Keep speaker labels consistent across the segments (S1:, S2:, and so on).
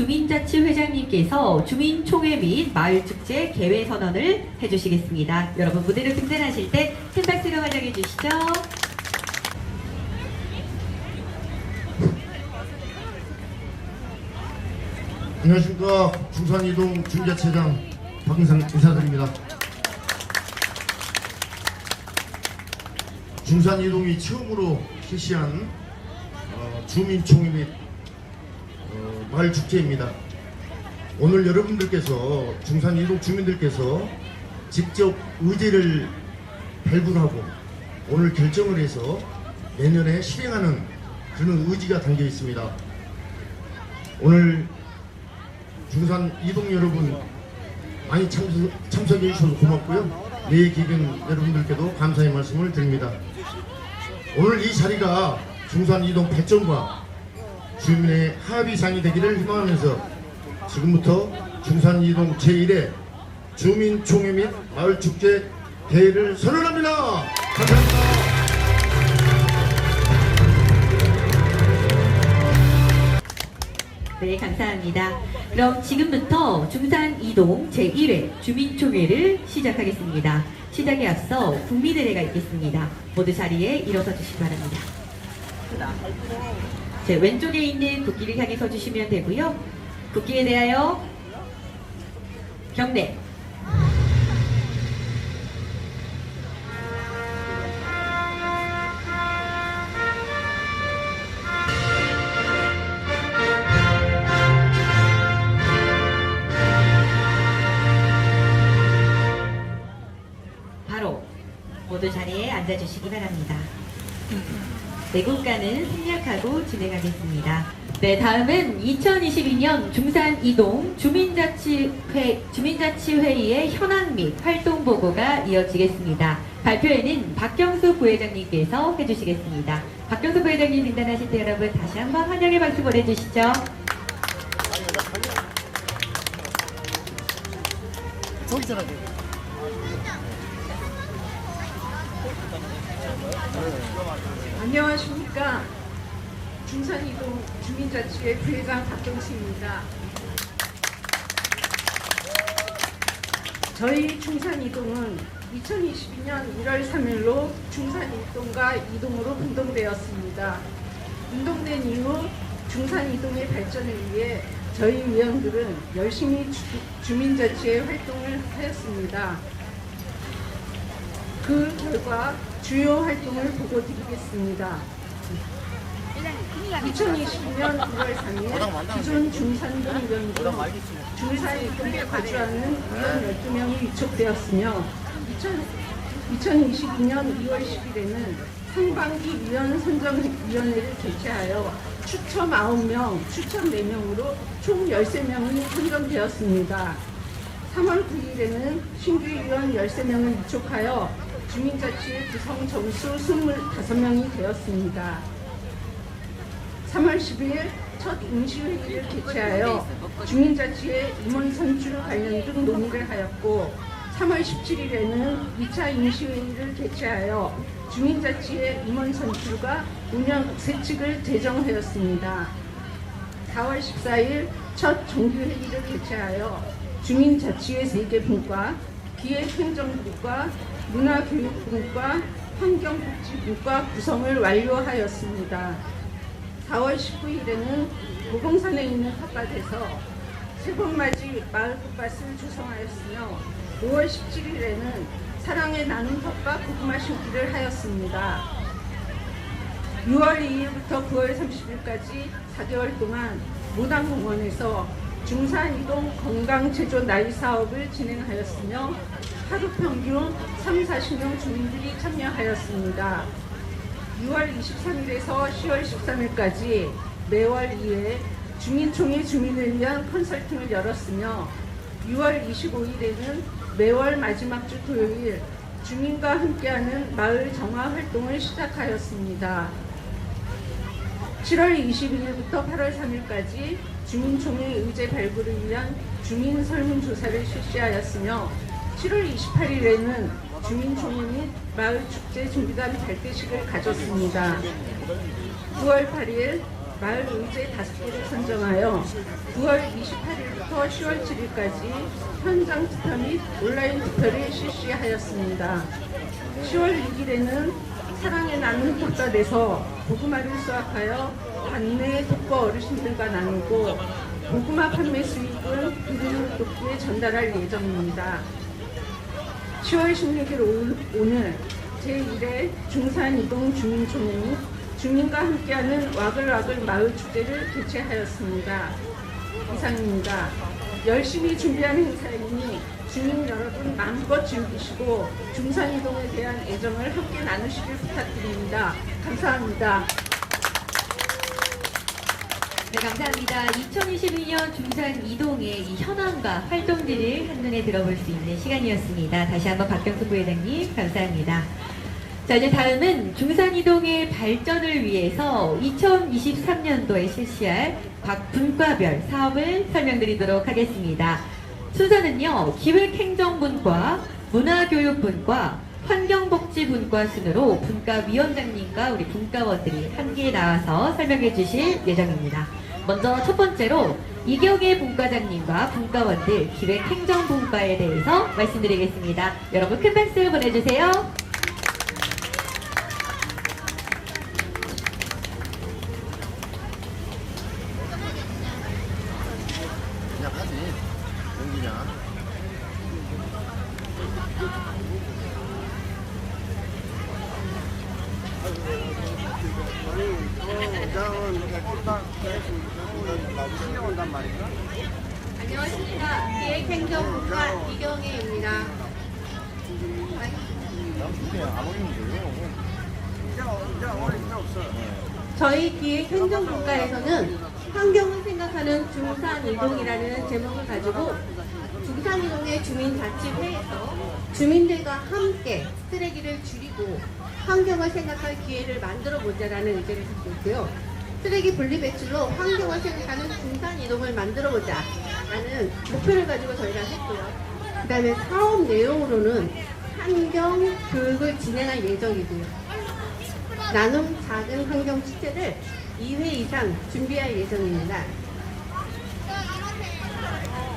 S1: 주민자치 회장님께서 주민총회 및 마을축제 개회 선언을 해주시겠습니다. 여러분 무대로 등단하실 때 큰 박수로 환영해 주시죠.
S2: 안녕하십니까 중산이동 중자체장 박은상 인사드립니다. 중산이동이 처음으로 실시한 어, 주민총회 및 어, 마을 축제입니다. 오늘 여러분들께서 중산 이동 주민들께서 직접 의제를 발굴하고 오늘 결정을 해서 내년에 실행하는 그런 의지가 담겨 있습니다. 오늘 중산 이동 여러분 많이 참석, 참석해 주셔서 고맙고요. 내일 기근 여러분들께도 감사의 말씀을 드립니다. 오늘 이 자리가 중산 이동 발전과 주민의 합의상이 되기를 희망하면서 지금부터 중산 이동 제1회 주민총회 및 마을축제 대회를 선언합니다. 감사합니다.
S1: 네, 감사합니다. 그럼 지금부터 중산 이동 제1회 주민총회를 시작하겠습니다. 시작에 앞서 국민의례가 있겠습니다. 모두 자리에 일어서 주시기 바랍니다. 제 왼쪽에 있는 국기를 향해 서주시면 되고요. 국기에 대하여 경례. 바로 모두 자리에 앉아주시기 바랍니다. 네, 국가는 생략하고 진행하겠습니다. 네, 다음은 2022년 중산 이동 주민자치회, 주민자치회의의 현황 및 활동 보고가 이어지겠습니다. 발표에는 박경수 부회장님께서 해주시겠습니다. 박경수 부회장님 등단하실 때 여러분 다시 한번 환영의 박수 보내주시죠.
S3: 안녕하십니까. 중산이동 주민자치회 부회장 박경수입니다. 저희 중산이동은 2022년 1월 3일로 중산이동과 이동으로 분동되었습니다. 분동된 이후 중산이동의 발전을 위해 저희 위원들은 열심히 주, 주민자치회 활동을 하였습니다. 그 결과 주요 활동을 보고 드리겠습니다. 2020년 9월 3일 기존 중산동 위원으로 중산이동에 거주하는 위원 12명이 위촉되었으며 2022년 2월 10일에는 상반기 위원 선정위원회를 개최하여 추첨 9명, 추첨 4명으로 총 13명이 선정되었습니다. 3월 9일에는 신규 위원 13명을 위촉하여 주민자치회 구성 점수 25명이 되었습니다. 3월 10일 첫 임시회의를 개최하여 주민자치회 임원 선출 관련 등 논의를 하였고 3월 17일에는 2차 임시회의를 개최하여 주민자치회 임원 선출과 운영 세칙을 제정하였습니다. 4월 14일 첫 정규회의를 개최하여 주민자치회 3개 분과 기획행정부과 문화교육부과 환경복지부과 구성을 완료하였습니다. 4월 19일에는 고봉산에 있는 텃밭에서 세번맞이 마을 텃밭을 조성하였으며 5월 17일에는 사랑의 나눔 텃밭 고구마 심기를 하였습니다. 6월 2일부터 9월 30일까지 4개월 동안 모당공원에서 중산이동 건강제조 나이 사업을 진행하였으며 하루 평균 3, 40명 주민들이 참여하였습니다. 6월 23일에서 10월 13일까지 매월 2회 주민총회 주민을 위한 컨설팅을 열었으며 6월 25일에는 매월 마지막 주 토요일 주민과 함께하는 마을 정화 활동을 시작하였습니다. 7월 22일부터 8월 3일까지 주민총회 의제 발굴을 위한 주민 설문조사를 실시하였으며 7월 28일에는 주민총회 및 마을 축제 준비단 발대식을 가졌습니다. 9월 8일 마을 의제 다섯 개를 선정하여 9월 28일부터 10월 7일까지 현장 투표 및 온라인 투표를 실시하였습니다. 10월 6일에는 사랑의 나눔 꽃밭에서 고구마를 수확하여 관내 독거 어르신들과 나누고 고구마 판매 수익은 그리는 돕기에 전달할 예정입니다. 10월 16일 오- 오늘 제1회 중산이동 주민총회는 주민과 함께하는 와글와글 마을 축제를 개최하였습니다. 이상입니다. 열심히 준비한 행사이니 주민 여러분 마음껏 즐기시고 중산이동에 대한 애정을 함께 나누시길 부탁드립니다. 감사합니다.
S1: 네, 감사합니다. 2022년 중산 이동의 이 현황과 활동들을 한눈에 들어볼 수 있는 시간이었습니다. 다시 한번 박경수 부회장님 감사합니다. 자, 이제 다음은 중산 이동의 발전을 위해서 2023년도에 실시할 각 분과별 사업을 설명드리도록 하겠습니다. 순서는요, 기획행정분과 문화교육분과 환경복지분과 순으로 분과위원장님과 우리 분과원들이 함께 나와서 설명해 주실 예정입니다. 먼저 첫 번째로 이경혜 분과장님과 분과원들 기획행정분과에 대해서 말씀드리겠습니다. 여러분 큰 박수 보내주세요.
S2: 그냥 하지. 연기냐.
S4: 신경온단 말이죠.
S5: 안녕하십니까. 기획행정국과 이경혜입니다. 저희 기획행정 국가에서는 환경을 생각하는 중산이동이라는 제목을 가지고 중산이동의 주민자치회에서 주민들과 함께 쓰레기를 줄이고 환경을 생각할 기회를 만들어 보자라는 의제를 갖고 있고요. 쓰레기 분리 배출로 환경을 생각하는 중산이동을 만들어 보자라는 목표를 가지고 저희가 했고요. 그 다음에 사업 내용으로는 환경 교육을 진행할 예정이고요. 나눔 작은 환경 축제를 2회 이상 준비할 예정입니다.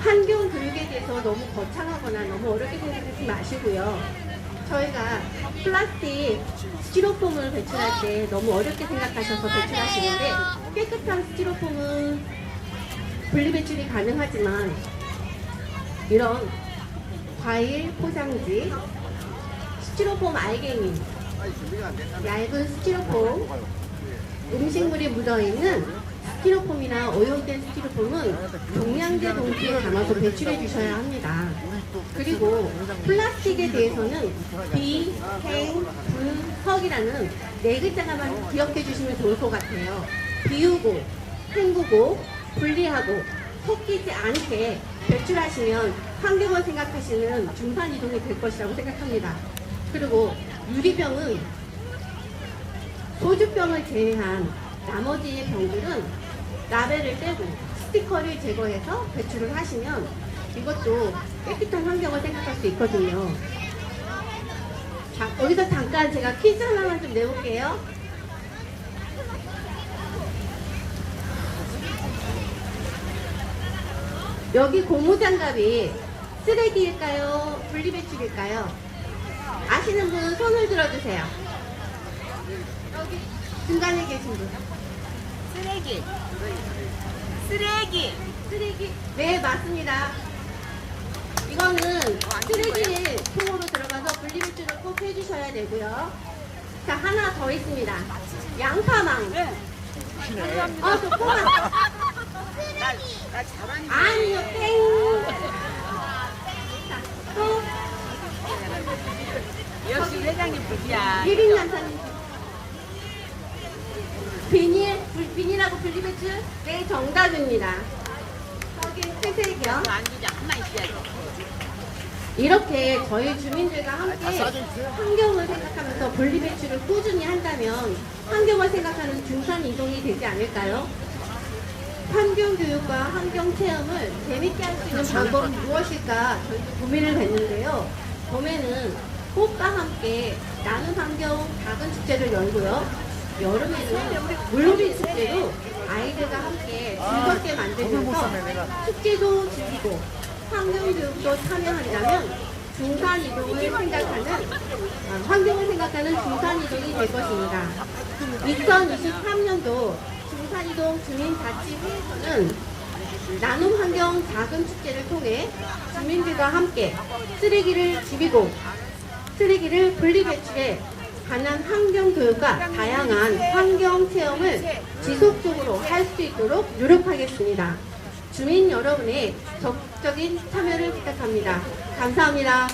S5: 환경 교육에 대해서 너무 거창하거나 너무 어렵게 생각하지 마시고요. 저희가 플라스틱 스티로폼을 배출할 때 너무 어렵게 생각하셔서 배출하시는데 깨끗한 스티로폼은 분리 배출이 가능하지만 이런 과일 포장지, 스티로폼 알갱이, 얇은 스티로폼, 음식물이 묻어있는 스티로폼이나 오염된 스티로폼은 종량제 봉투에 담아서 배출해 주셔야 합니다. 그리고 플라스틱에 대해서는 비, 행, 불, 석이라는 네 글자만 기억해 주시면 좋을 것 같아요. 비우고, 헹구고, 분리하고, 섞이지 않게 배출하시면 환경을 생각하시는 중산 이동이 될 것이라고 생각합니다. 그리고 유리병은 소주병을 제외한 나머지의 병들은 라벨을 떼고 스티커를 제거해서 배출을 하시면 이것도 깨끗한 환경을 생각할 수 있거든요. 자, 여기서 잠깐 제가 퀴즈 하나만 좀 내볼게요. 여기 고무장갑이 쓰레기일까요? 분리배출일까요? 아시는 분 손을 들어주세요. 여기 중간에 계신 분.
S6: 쓰레기. 쓰레기.
S5: 쓰레기. 네, 맞습니다. 이거는 쓰레기 통으로 들어가서 분리배출을 꼭 해주셔야 되고요. 자, 하나 더 있습니다. 양파망. 어, 저 꼬마.
S6: 나 잘하니.
S5: 아니요, 땡. 자, 또,
S6: 역시 회장님 분이야.
S5: 1인 남사님. 비닐, 불- 비닐하고 분리배출? 네, 정답입니다. 여기 회색이요. 이렇게 저희 주민들과 함께 환경을 생각하면서 분리배출을 꾸준히 한다면 환경을 생각하는 중산 이동이 되지 않을까요? 환경교육과 환경체험을 재밌게 할 수 있는 방법은 무엇일까 저희도 고민을 했는데요. 봄에는 꽃과 함께 나눔 환경 작은 축제를 열고요. 여름에는 물놀이 축제로 아이들과 함께 즐겁게 만들면서 축제도 즐기고 환경교육도 참여한다면 중산 이동을 생각하는 아, 환경을 생각하는 중산 이동이 될 것입니다. 2023년도 중산 이동 주민자치회에서는 나눔 환경 작은 축제를 통해 주민들과 함께 쓰레기를 줄이고 쓰레기를 분리 배출해 관한 환경 교육과 다양한 환경 체험을 지속적으로 할 수 있도록 노력하겠습니다. 주민 여러분의 적극적인 참여를 부탁합니다. 감사합니다.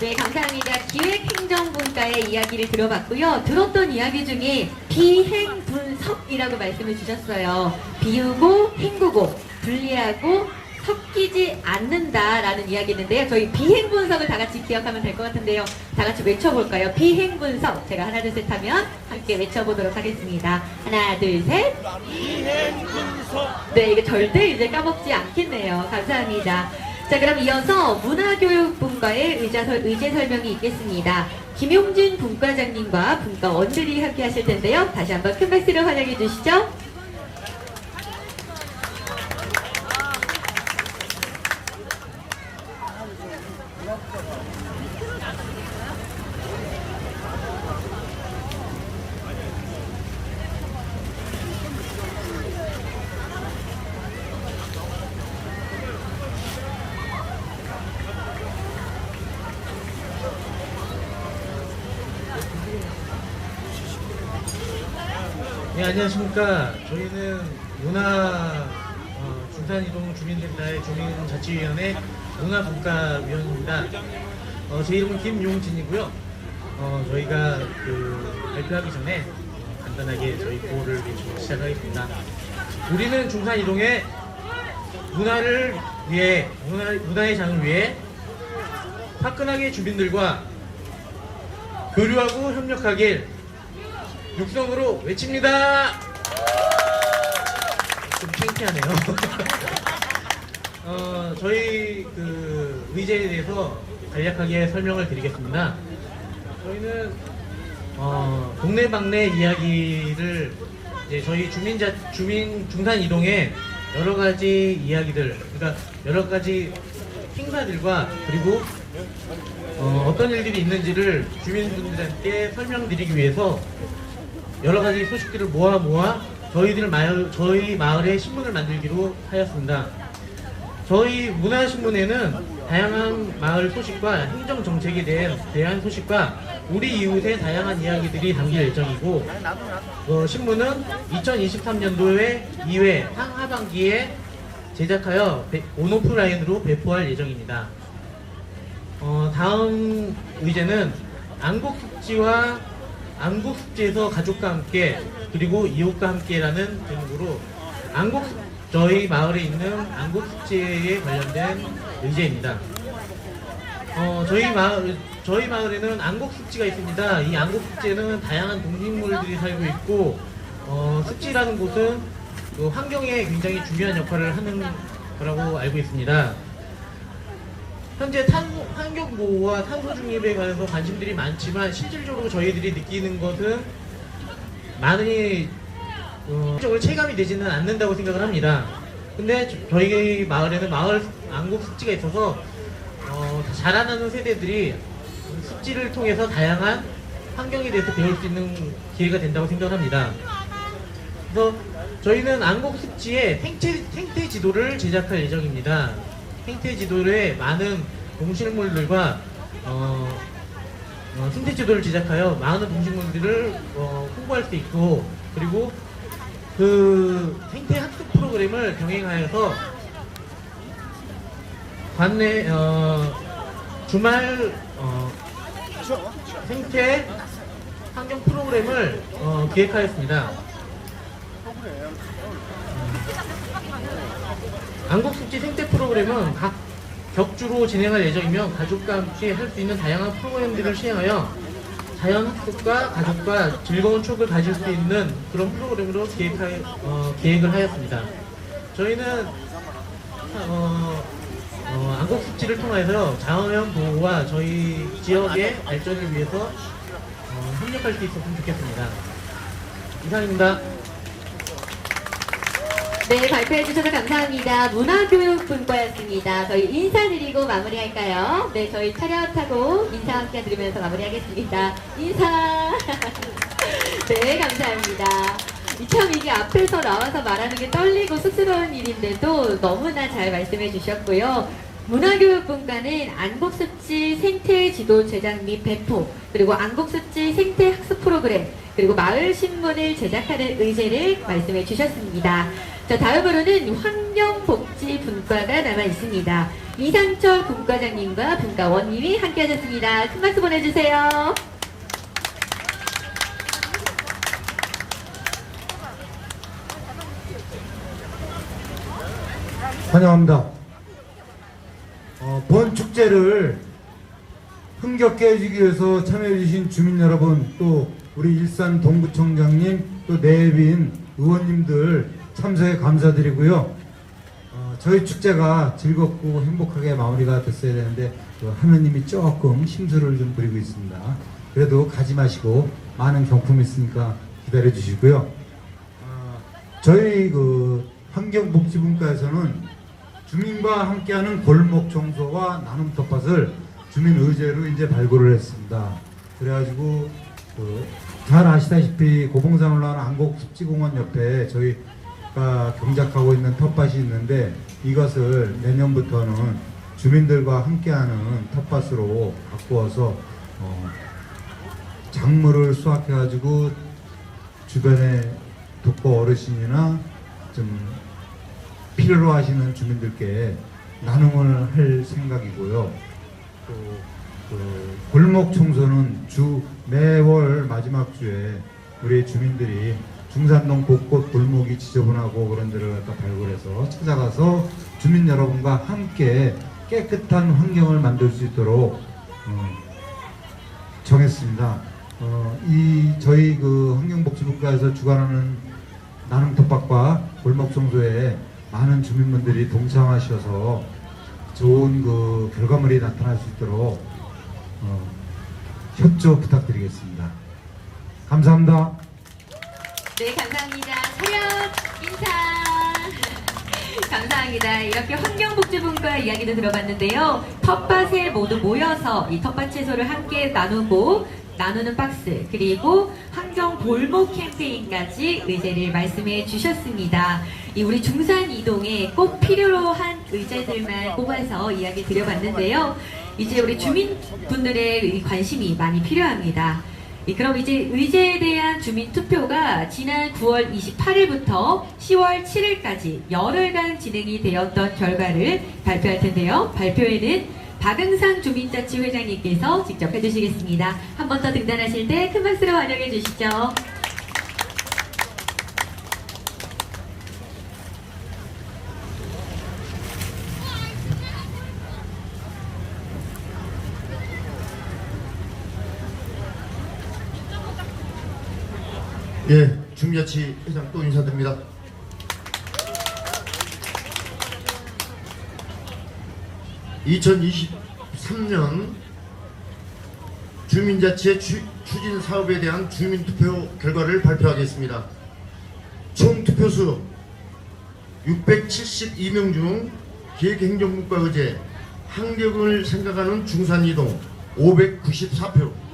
S1: 네, 감사합니다. 기획행정분과의 이야기를 들어봤고요. 들었던 이야기 중에 비행분석이라고 말씀을 주셨어요. 비우고, 헹구고, 분리하고, 섞이지 않는다라는 이야기인데요. 저희 비행 분석을 다 같이 기억하면 될 것 같은데요. 다 같이 외쳐볼까요? 비행 분석. 제가 하나, 둘, 셋 하면 함께 외쳐보도록 하겠습니다. 하나, 둘, 셋. 네, 이게 절대 이제 까먹지 않겠네요. 감사합니다. 자, 그럼 이어서 문화교육분과의 의자 설, 의제 설명이 있겠습니다. 김용진 분과장님과 분과원들이 함께 하실 텐데요. 다시 한번 큰 박수로 환영해 주시죠.
S4: 안녕하십니까. 저희는 문화 어, 중산이동 주민센터의 주민자치위원회 문화분과위원입니다. 어, 제 이름은 김용진이고요. 어, 저희가 그 발표하기 전에 간단하게 저희 구호를 외치고 시작하겠습니다. 우리는 중산이동의 문화를 위해 문화, 문화의 장을 위해 화끈하게 주민들과 교류하고 협력하길 육성으로 외칩니다. 좀 창피하네요. 어, 저희 그 의제에 대해서 간략하게 설명을 드리겠습니다. 저희는 어, 동네방네 이야기를 이제 저희 주민자 주민 중산 이동의 여러 가지 이야기들, 그러니까 여러 가지 행사들과 그리고 어, 어떤 일들이 있는지를 주민분들한테 설명드리기 위해서 여러 가지 소식들을 모아 모아 저희들 마을 저희 마을에 신문을 만들기로 하였습니다. 저희 문화신문에는 다양한 마을 소식과 행정 정책에 대한 대한 소식과 우리 이웃의 다양한 이야기들이 담길 예정이고 어, 신문은 2023년도에 2회 상하반기에 제작하여 배- 온오프라인으로 배포할 예정입니다. 어, 다음 의제는 안국숙지와 안국숙지에서 가족과 함께 그리고 이웃과 함께라는 제목으로 안국 저희 마을에 있는 안국숙지에 관련된 의제입니다. 어, 저희 마을 저희 마을에는 안국숙지가 있습니다. 이 안국숙지에는 다양한 동식물들이 살고 있고 어, 습지라는 곳은 그 환경에 굉장히 중요한 역할을 하는 거라고 알고 있습니다. 현재 탄, 환경 보호와 탄소 중립에 관해서 관심들이 많지만 실질적으로 저희들이 느끼는 것은 많이 어, 적으로 체감이 되지는 않는다고 생각을 합니다. 근데 저- 저희 마을에는 마을 안국 습지가 있어서 어, 자라나는 세대들이 습지를 통해서 다양한 환경에 대해서 배울 수 있는 기회가 된다고 생각합니다. 그래서 저희는 안국 습지의 생태, 생태 지도를 제작할 예정입니다. 생태 지도에 많은 동식물들과 어, 어, 생태 지도를 제작하여 많은 동식물들을 어, 홍보할 수 있고 그리고 그 생태 학습 프로그램을 병행하여서 관내 어, 주말 어, 생태 환경 프로그램을 어, 기획하였습니다. 안국숙지 생태 프로그램은 각 격주로 진행할 예정이며 가족과 함께 할 수 있는 다양한 프로그램들을 시행하여 자연 학습과 가족과 즐거운 추억을 가질 수 있는 그런 프로그램으로 기획하, 어, 계획을 하였습니다. 저희는 어, 어, 안국숙지를 통해서 자연 보호와 저희 지역의 발전을 위해서 어, 협력할 수 있었으면 좋겠습니다. 이상입니다.
S1: 네, 발표해 주셔서 감사합니다. 문화교육분과였습니다. 저희 인사드리고 마무리할까요? 네, 저희 차렷하고 인사 함께 드리면서 마무리하겠습니다. 인사! 네, 감사합니다. 참 이게 앞에서 나와서 말하는 게 떨리고 쑥스러운 일인데도 너무나 잘 말씀해 주셨고요. 문화교육분과는 안곡습지 생태지도 제작 및 배포, 그리고 안곡습지 생태학습 프로그램, 그리고 마을신문을 제작하는 의제를 말씀해 주셨습니다. 자, 다음으로는 환경복지분과가 남아 있습니다. 이상철 분과장님과 분과원님이 함께 하셨습니다. 큰 박수 보내주세요.
S7: 환영합니다. 축제를 흥겹게 해주기 위해서 참여해주신 주민 여러분, 또 우리 일산 동구청장님, 또 내빈 의원님들 참석에 감사드리고요. 어, 저희 축제가 즐겁고 행복하게 마무리가 됐어야 되는데 또 하느님이 조금 심술을 좀 부리고 있습니다. 그래도 가지 마시고 많은 경품이 있으니까 기다려 주시고요. 어, 저희 그 환경복지분과에서는 주민과 함께하는 골목 청소와 나눔 텃밭을 주민 의제로 이제 발굴을 했습니다. 그래가지고 그, 잘 아시다시피 고봉산 올라가는 안곡 습지공원 옆에 저희가 경작하고 있는 텃밭이 있는데 이것을 내년부터는 주민들과 함께하는 텃밭으로 바꾸어서 어, 작물을 수확해가지고 주변에 독거 어르신이나 좀 필요로 하시는 주민들께 나눔을 할 생각이고요. 또, 그 골목 청소는 주 매월 마지막 주에 우리 주민들이 중산동 곳곳 골목이 지저분하고 그런 데를 갖다 발굴해서 찾아가서 주민 여러분과 함께 깨끗한 환경을 만들 수 있도록 어, 정했습니다. 어, 이 저희 그 환경복지국가에서 주관하는 나눔 텃밭과 골목 청소에 많은 주민분들이 동참하셔서 좋은 그 결과물이 나타날 수 있도록 어, 협조 부탁드리겠습니다. 감사합니다.
S1: 네, 감사합니다. 차렷 인사. 감사합니다. 이렇게 환경복지분과 이야기도 들어봤는데요. 텃밭에 모두 모여서 이 텃밭 채소를 함께 나누고 나누는 박스 그리고 환경 골목 캠페인까지 의제를 말씀해 주셨습니다. 이 우리 중산 이동에 꼭 필요로 한 의제들만 뽑아서 이야기 드려봤는데요. 이제 우리 주민분들의 이 관심이 많이 필요합니다. 예, 그럼 이제 의제에 대한 주민 투표가 지난 9월 28일부터 10월 7일까지 열흘간 진행이 되었던 결과를 발표할 텐데요. 발표에는 박응상 주민자치 회장님께서 직접 해주시겠습니다. 한 번 더 등단하실 때 큰 박수로 환영해 주시죠.
S2: 예, 중야치 회장 또 인사드립니다. (2023년) 주민자치의 추, 추진 사업에 대한 주민투표 결과를 발표하겠습니다. 총 투표수 672명 중 기획행정국과 의제 환경을 생각하는 중산이동 594표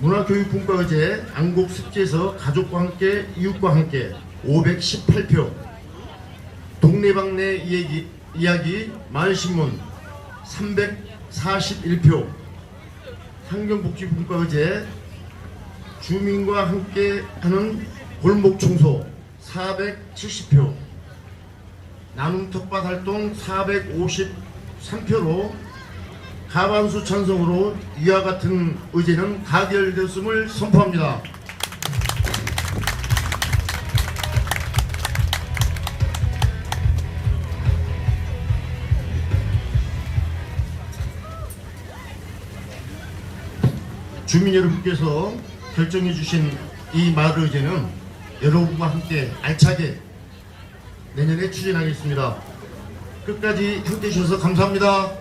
S2: 문화교육분과 의제 안곡 습지에서 가족과 함께 이웃과 함께 518표. 동네방네 이야기, 이야기 마을신문 341표. 환경복지분과 의제 주민과 함께 하는 골목청소 470표. 나눔 텃밭 활동 453표로 가반수 찬성으로 이와 같은 의제는 가결되었음을 선포합니다. 주민 여러분께서 결정해 주신 이 마을 의제는 여러분과 함께 알차게 내년에 추진하겠습니다. 끝까지 함께 해주셔서 감사합니다.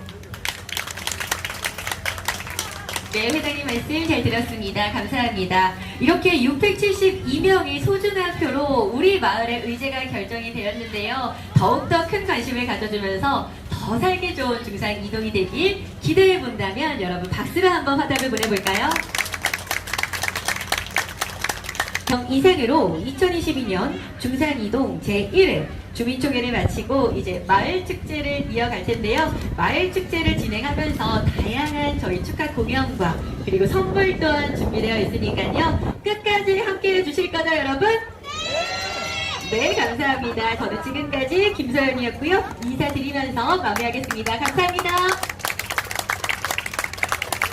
S1: 네, 회장님 말씀 잘 들었습니다. 감사합니다. 이렇게 672명의 소중한 표로 우리 마을의 의제가 결정이 되었는데요. 더욱더 큰 관심을 가져주면서 더 살기 좋은 중산 이동이 되길 기대해 본다면 여러분 박수로 한번 화답을 보내볼까요? 이상으로 2022년 중산이동 제1회 주민총회를 마치고 이제 마을 축제를 이어갈 텐데요. 마을 축제를 진행하면서 다양한 저희 축하 공연과 그리고 선물 또한 준비되어 있으니까요. 끝까지 함께 해 주실 거죠, 여러분? 네, 감사합니다. 저는 지금까지 김소연이었고요. 인사드리면서 마무리하겠습니다. 감사합니다.